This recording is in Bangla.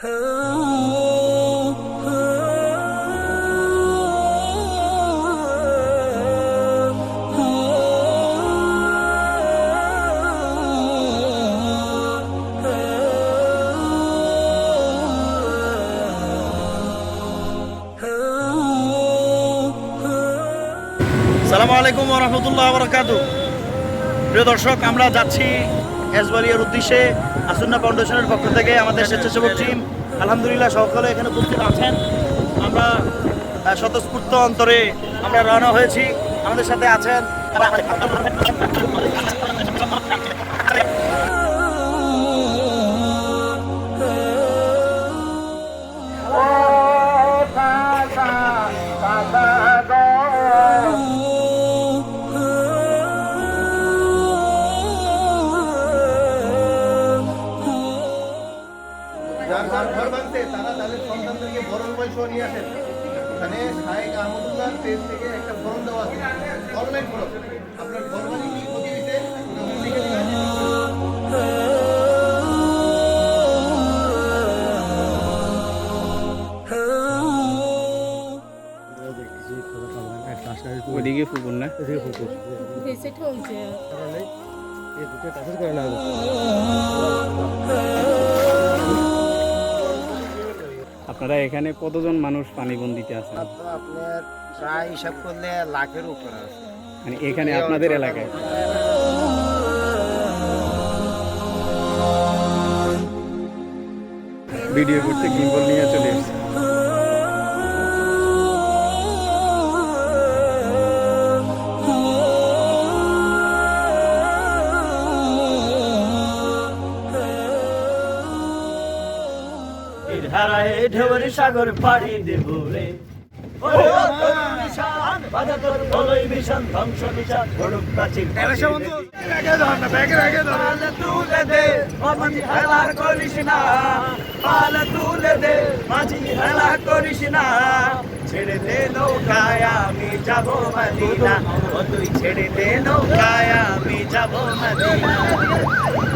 সালামু আলাইকুম রহমতুল্লাহ বরকাতু প্রিয় দর্শক আমরা যাচ্ছি এসবালিয়ার উদ্দেশ্যে আসুন্না ফাউন্ডেশনের পক্ষ থেকে আমাদের স্বেচ্ছাসেবক টিম আলহামদুলিল্লাহ সকলে এখানে উপস্থিত আছেন। আমরা স্বতঃস্ফূর্ত অন্তরে আমরা রওনা হয়েছি। আমাদের সাথে আছেন ঘর ভাঙছে তারা তাদের সন্তানদেরকে বরণ বয়স নিয়ে আসেন। এখানে শাহেক আহমদুল্লাহ পেজ থেকে একটা ফর্ম দেওয়া আছে। অনলাইন ফর্ম আপনার বাড়ি কি ক্ষতি হয়েছে? লিখে। ওইদিকে পুকুর না? সেটা হয়েছে আপনারা এখানে কতজন মানুষ পানিবন্দিতে আছেন তো আপনার প্রায় হিসাব করলে লাখের উপর আছে। মানে এখানে আপনাদের এলাকায়? ভিডিও করতে গিম্বল নিয়ে চলে এসেছে। ধারায় ঢেউর সাগর পাড়ি দেব রে। না ছেড়ে দে নৌকায় আমি যাব মদিনা। ও তুই ছেড়ে দে নৌকায় আমি যাব মদিনা।